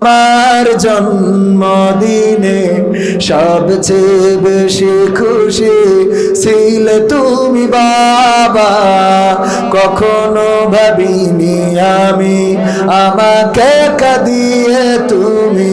আমার জন্মদিনে সবচেয়ে বেশি খুশি ছিল তুমি বাবা। কখনো ভাবিনি আমি আমাকে কাঁদিয়ে তুমি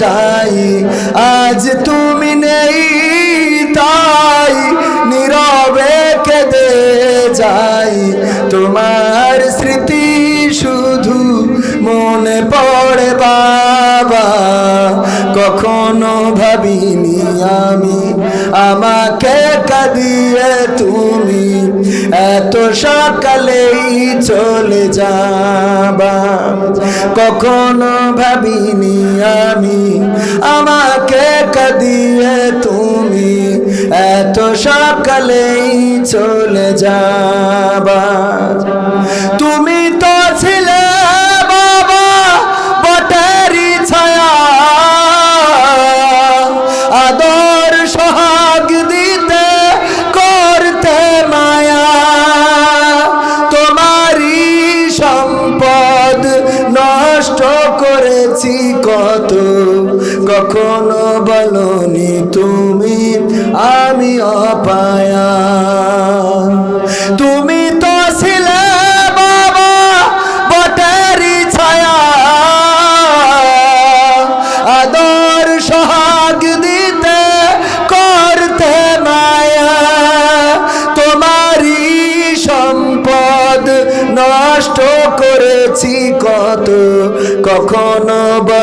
যাই, আজ তুমি নেই, তাই নীরবে কেঁদে যাই। তোমার স্মৃতি শুধু মনে পড়ে বাবা, কখনো ভাবিনি আমি আমাকে এত সকালেই চলে যাবা। কখনো ভাবিনি আমি আমাকে কাঁদিয়ে তুমি। এত সকালেই চলে যাবা। করেছি কত? কখনো বলনি তুমি আমি অপায়া।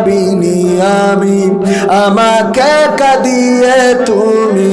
ভাবিনি আমি। আমাকে কাঁদিয়ে তুমি